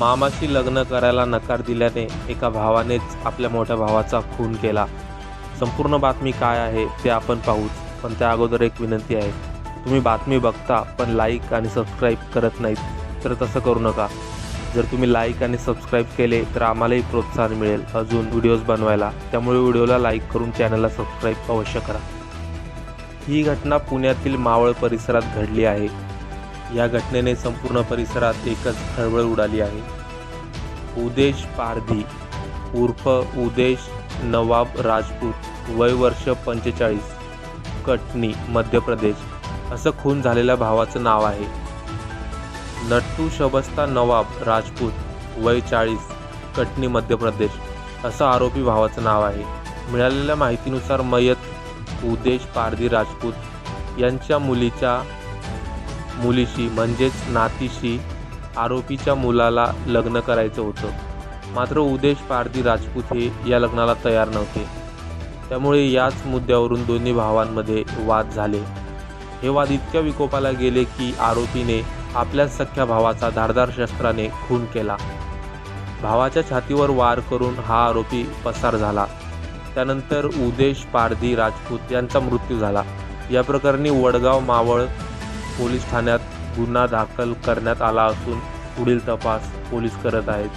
मामाशी लग्न करायला नकार दिल्याने एका भावानेच आपल्या मोठ्या भावाचा खून केला. संपूर्ण बातमी काय आहे ते आपण पाहूच पण त्या अगोदर एक विनंती आहे. तुम्ही बातमी बघता पण लाईक आणि सबस्क्राईब करत नाहीत तर तसं करू नका. जर तुम्ही लाईक आणि सबस्क्राईब केले तर आम्हालाही प्रोत्साहन मिळेल अजून व्हिडिओज बनवायला. त्यामुळे व्हिडिओला लाईक करून चॅनलला सबस्क्राईब अवश्य करा. ही घटना पुण्यातील मावळ परिसरात घडली आहे. या घटनेने संपूर्ण परिसरात एकच खळबळ उडाली आहे. उदेश पारधी उर्फ उदेश नवाब राजपूत वय वर्ष पंचेचाळीस कटनी मध्य प्रदेश असं खून झालेल्या भावाचं नाव आहे. नट्टू शबस्ता नवाब राजपूत वय चाळीस कटनी मध्य प्रदेश असं आरोपी भावाचं नाव आहे. मिळालेल्या माहितीनुसार मयत उदेश पारधी राजपूत यांच्या मुलीच्या मुलीशी म्हणजेच नातीशी आरोपीच्या मुलाला लग्न करायचं होतं. मात्र उदेश पारधी राजपूत हे या लग्नाला तयार नव्हते. त्यामुळे याच मुद्द्यावरून दोन्ही भावांमध्ये वाद झाले. हे वाद इतक्या विकोपाला गेले की आरोपीने आपल्या सख्या भावाचा धारदार शस्त्राने खून केला. भावाच्या छातीवर वार करून हा आरोपी पसार झाला. त्यानंतर उदेश पारधी राजपूत यांचा मृत्यू झाला. या प्रकरणी वडगाव मावळ पोलीस ठाण्यात गुन्हा दाखल करण्यात आला असून पुढील तपास पोलीस करत आहेत.